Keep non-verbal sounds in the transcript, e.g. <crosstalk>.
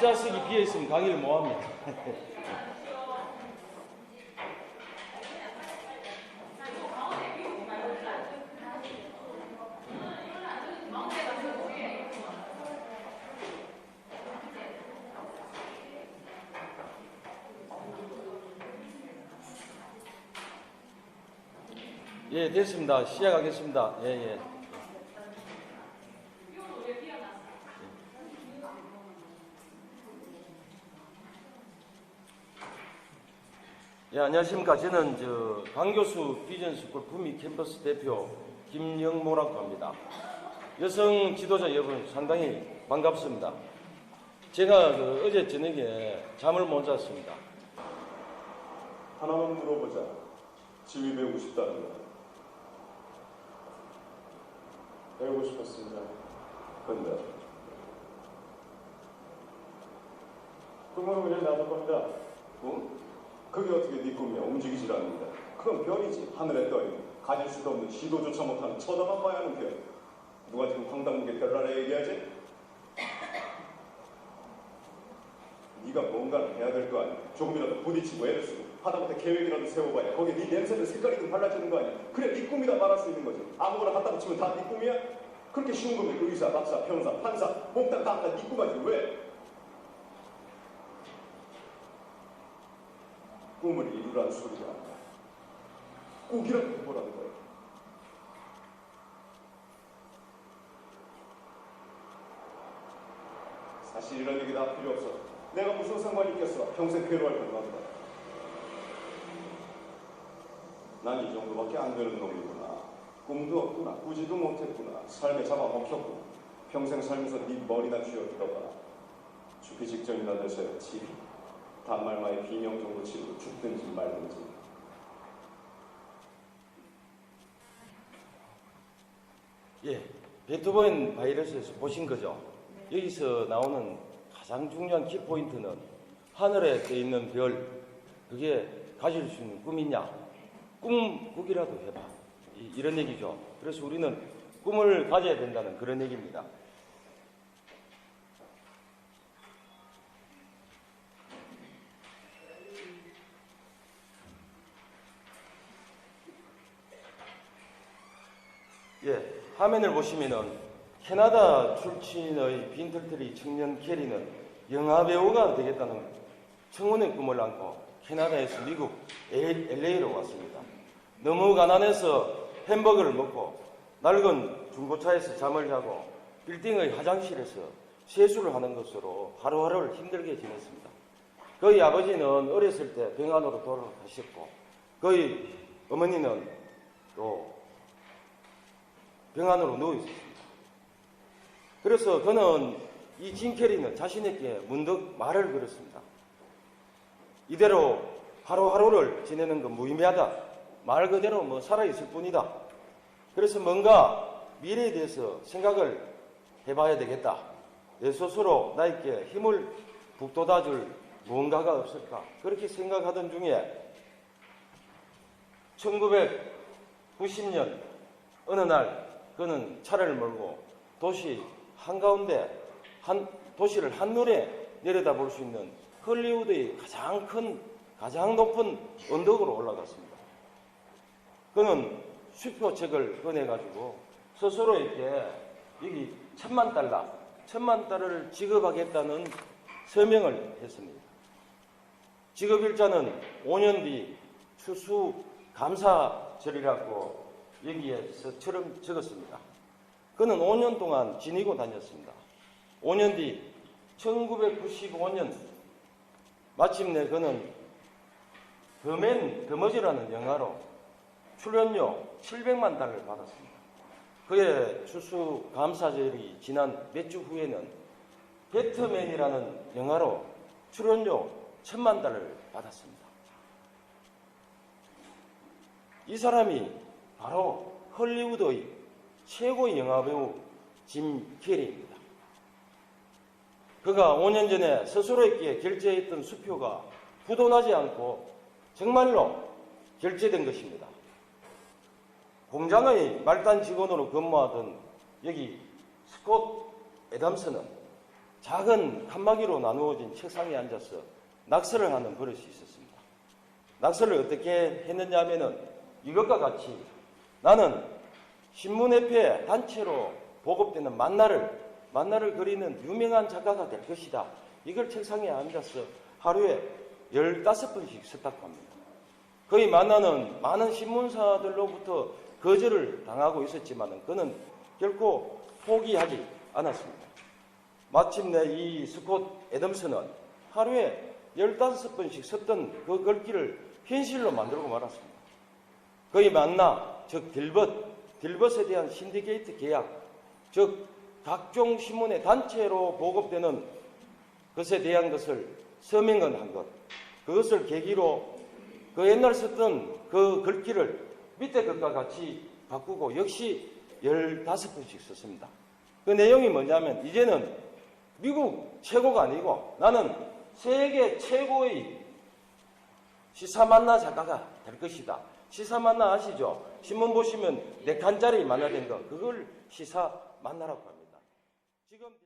앞좌석이 비어 있으면 강의를 못 합니다. <laughs> 예, 됐습니다. 시작하겠습니다. 예, 예. 예, 안녕하십니까. 저는 저 강교수 비전스쿨 구미 캠퍼스 대표 김영모라고 합니다. 여성 지도자 여러분 상당히 반갑습니다. 제가 그 어제 저녁에 잠을 못 잤습니다. 하나만 물어보자. 지휘 배우고 싶다는 거. 배우고 싶었습니다. 근데 꿈은 그냥 나눌 겁니다. 꿈? 그게 어떻게 네 꿈이야? 움직이질 않는데. 그건 별이지. 하늘에 떠있는 가질 수도 없는 시도조차 못하는 쳐다만 봐야 하는 별. 누가 지금 황당무게 별나라 얘기하지? <laughs> 네가 뭔가를 해야 될 거 아니야. 조금이라도 부딪히고 애를 쓰고 하다못해 계획이라도 세워봐야 거기에 네 냄새는 색깔이든 달라지는 거 아니야. 그래 네 꿈이다 말할 수 있는 거지. 아무거나 갖다 붙이면 다 네 꿈이야? 그렇게 쉬운 그 의사, 박사, 변호사, 판사, 몽땅 다네 꿈이지 왜? 이루라는 소리가 아니야. 꼭이라도 해보라는 거야. 사실 이런 얘기 다 필요 없어. 내가 무슨 상관이 있겠어. 평생 괴로워할 것만 보다. 난 이 정도밖에 안 되는 놈이구나. 꿈도 없구나. 꾸지도 못했구나. 삶에 잡아먹혔구나. 평생 살면서 네 머리나 쥐어 들어가. 죽기 직전이나 돼서였지. 비명 정도 치고 죽든지 말든지. 예, 베토벤 바이러스에서 보신 거죠? 여기서 나오는 가장 중요한 키포인트는 하늘에 떠 있는 별, 그게 가질 수 있는 꿈이냐? 꿈 꾸기라도 해봐. 이- 이런 얘기죠. 그래서 우리는 꿈을 가져야 된다는 그런 얘기입니다. 예, 화면을 보시면은 캐나다 출신의 빈털터리 청년 캐리는 영화 배우가 되겠다는 청혼의 꿈을 안고 캐나다에서 미국 LA로 왔습니다. 너무 가난해서 햄버거를 먹고 낡은 중고차에서 잠을 자고 빌딩의 화장실에서 세수를 하는 것으로 하루하루를 힘들게 지냈습니다. 그의 아버지는 어렸을 때 병안으로 돌아가셨고 그의 어머니는 또 병안으로 누워 있었습니다. 그래서 그는 이 진캐리는 자신에게 문득 말을 걸었습니다. 이대로 하루하루를 지내는 건 무의미하다. 말 그대로 뭐 살아있을 뿐이다. 그래서 뭔가 미래에 대해서 생각을 해봐야 되겠다. 내 스스로 나에게 힘을 북돋아줄 무언가가 없을까. 그렇게 생각하던 중에 1990년 어느 날 그는 차를 몰고 도시 한가운데 한 도시를 한눈에 내려다볼 수 있는 헐리우드의 가장 큰 가장 높은 언덕으로 올라갔습니다. 그는 수표책을 꺼내가지고 스스로에게 여기 천만 달러, 천만 달러를 지급하겠다는 서명을 했습니다. 지급일자는 5년 뒤 추수 감사절이라고 여기에서처럼 적었습니다. 그는 5년 동안 지니고 다녔습니다. 5년 뒤 1995년 마침내 그는 더맨 더머지라는 영화로 출연료 700만 달러를 받았습니다. 그의 추수 감사절이 지난 몇 주 후에는 배트맨이라는 영화로 출연료 1000만 달러를 받았습니다. 이 사람이 바로 헐리우드의 최고의 영화배우 짐 캐리입니다. 그가 5년 전에 스스로에게 결제했던 수표가 부도나지 않고 정말로 결제된 것입니다. 공장의 말단 직원으로 근무하던 여기 스콧 애담스는 작은 칸막이로 나누어진 책상에 앉아서 낙서를 하는 버릇이 있었습니다. 낙서를 어떻게 했느냐 하면은 이것과 같이 나는 신문협회 단체로 보급되는 만나를 만나를 그리는 유명한 작가가 될 것이다. 이걸 책상에 앉아서 하루에 15번씩 썼다고 합니다. 거의 만나는 많은 신문사들로부터 거절을 당하고 있었지만 그는 결코 포기하지 않았습니다. 마침내 이 스콧 애덤스는 하루에 15번씩 썼던 그 글귀를 현실로 만들고 말았습니다. 거의 만나, 즉 딜벗, 딜벗에 대한 신디게이트 계약, 즉 각종 신문의 단체로 보급되는 것에 대한 것을 서명한 것, 그것을 계기로 그 옛날 썼던 그 글귀를 밑에 것과 같이 바꾸고 역시 15번씩 썼습니다. 그 내용이 뭐냐면 이제는 미국 최고가 아니고 나는 세계 최고의 시사 만나 작가가 될 것이다. 시사 만나 아시죠? 신문 보시면 네 칸짜리 만나 된 거, 그걸 시사 만나라고 합니다. 지금